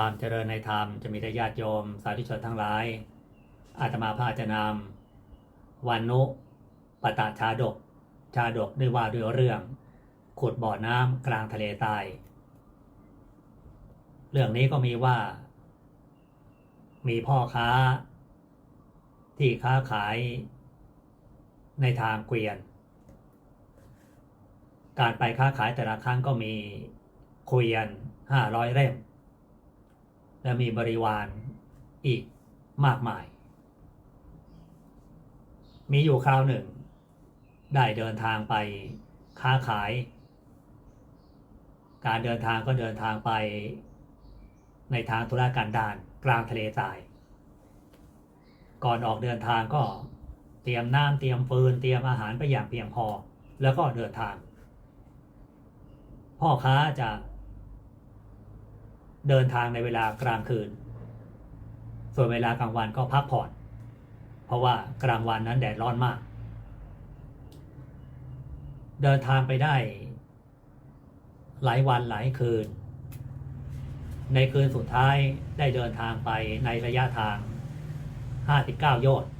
ความเจริญในธรรมจะมีแต่ญาติโยม สาธุชนทั้งหลาย อาตมาภาพจะนำวันนุปตาชาดก ชาดกด้วยว่าด้วยเรื่อง ขุดบ่อน้ำกลางทะเลตาย เรื่องนี้ก็มีว่า มีพ่อค้า ที่ค้าขายในทางเกวียน การไปค้าขายแต่ละครั้งก็มีเกวียนห้าร้อยเล่ม และมีบริวารอีกมากมาย มีอยู่คราวหนึ่ง ได้เดินทางไปค้าขาย การเดินทางก็เดินทางไปในทางธุรกันดารกลางทะเลทราย ก่อนออกเดินทางก็เตรียมน้ำเตรียมฟืนเตรียมอาหารไปอย่างเพียงพอ แล้วก็เดินทาง พ่อค้าจะ เดินทางในเวลากลางคืน ส่วนเวลากลางวันก็พักผ่อน เพราะว่ากลางวันนั้นแดดร้อนมาก เดินทางไปได้ หลายวันหลายคืน ในคืนสุดท้ายได้เดินทางไปในระยะทาง 59 โยชน์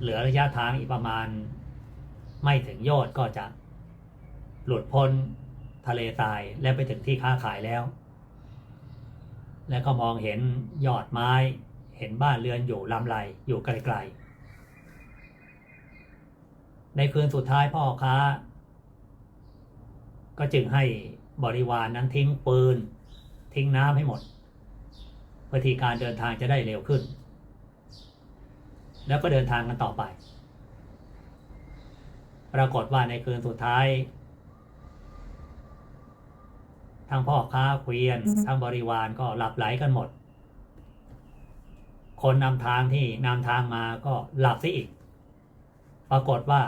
เหลือระยะทางอีกประมาณ ไม่ถึงโยชน์ก็จะหลุดพ้น ทะเลทรายและไปถึงที่ค้าขายแล้ว แล้วก็มองเห็นยอดไม้เห็นบ้านเรือนอยู่ลำไรอยู่ไกลๆ ในคืนสุดท้ายพ่อค้า ก็จึงให้บริวารนนั้นทิ้งปืน ทิ้งน้ำให้หมดเพื่อที่การเดินทางจะได้เร็วขึ้น แล้วก็เดินทางกันต่อไป ปรากฏว่าในคืนสุดท้าย ทั้งพ่อค้าเกวียน ทั้งบริวารก็หลับไหลกันหมด คนนำทางที่นำทางมาก็หลับซะอีก ปรากฏว่า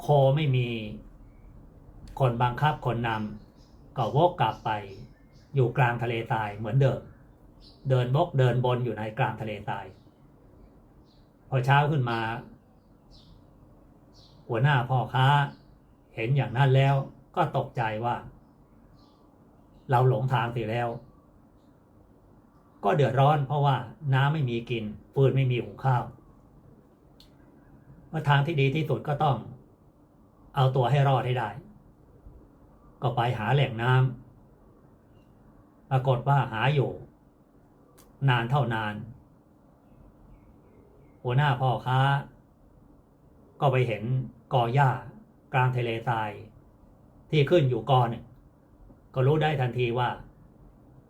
โคไม่มี คนบังคับคนนำก็วกกลับไป อยู่กลางทะเลทรายเหมือนเดิม เดินบกเดินบนอยู่ในกลางทะเลทราย พอเช้าขึ้นมา หัวหน้าพ่อค้า เห็นอย่างนั้นแล้วก็ตกใจว่า เราหลงทางสิแล้ว ก็เดือดร้อนเพราะว่าน้ำไม่มีกินฟืนไม่มีหุงข้าวว่าทางที่ดีที่สุดก็ต้อง เอาตัวให้รอดให้ได้ ก็ไปหาแหล่งน้ำปรากฏว่าหาอยู่ นานเท่านานหัวหน้าพ่อค้า ก็ไปเห็นกอหญ้า กลางทะเลทราย ที่ขึ้นอยู่กอหนึ่งก็รู้ได้ทันทีว่า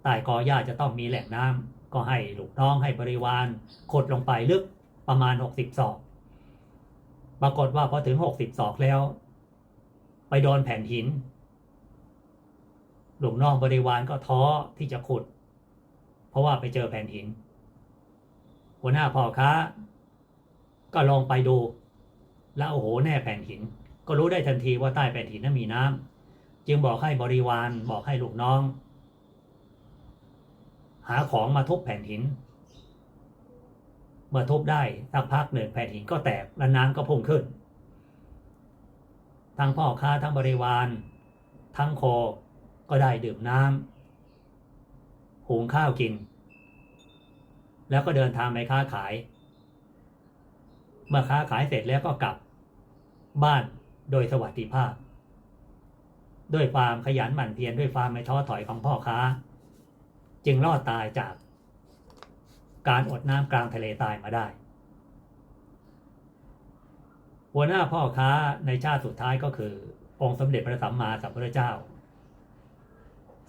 ใต้กอหญ้าจะต้องมีแหล่งน้ำก็ให้ลูกน้องให้บริวารขุดลงไปลึกประมาณหกสิบศอกปรากฏว่าพอถึงหกสิบศอกแล้ว ไปโดนแผ่นหินหลูกน้องบริวารก็ท้อที่จะขุด เพราะว่าไปเจอแผ่นหิน หัวหน้าพ่อค้า ก็ลองไปดู แล้วโอ้โหแน่แผ่นหิน ก็รู้ได้ทันทีว่าใต้แผ่นหินนั้นมีน้ำจึงบอกให้บริวารบอกให้ลูกน้อง หาของมาทุบแผ่นหิน เมื่อทุบได้สักพักหนึ่งแผ่นหินก็แตกและน้ำก็พุ่งขึ้น ทั้งพ่อค้าทั้งบริวาร ทั้งโคก็ได้ดื่มน้ำหุงข้าวกิน แล้วก็เดินทางไปค้าขาย เมื่อค้าขายเสร็จแล้วก็กลับบ้าน โดยสวัสดิภาพ ด้วยความขยันหมั่นเพียรด้วยความไม่ท้อถอยของพ่อค้า จึงรอดตายจาก การอดน้ำกลางทะเลตายมาได้ หัวหน้าพ่อค้าในชาติสุดท้ายก็คือ องค์สมเด็จพระสัมมาสัมพุทธเจ้า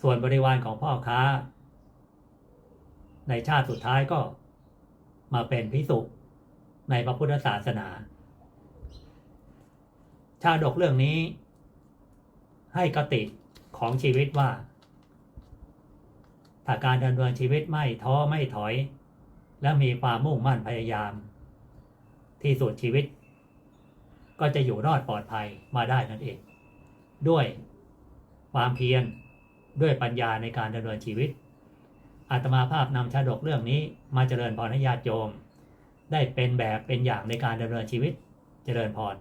ส่วนบริวารของพ่อค้า ในชาติสุดท้ายก็มาเป็นพิสุในพระพุทธศาสนา ชาดกเรื่องนี้ ให้กติของชีวิตว่า ถ้าการดำเนินชีวิตไม่ท้อไม่ถอย และมีความมุ่งมั่นพยายาม ที่สุดชีวิต ก็จะอยู่รอดปลอดภัยมาได้นั่นเอง ด้วยความเพียรด้วยปัญญาในการดำเนินชีวิต อาตมาภาพนำชาดกเรื่องนี้มาเจริญพรให้ญาติโยม ได้เป็นแบบเป็นอย่างในการดำเนินชีวิต เจริญพร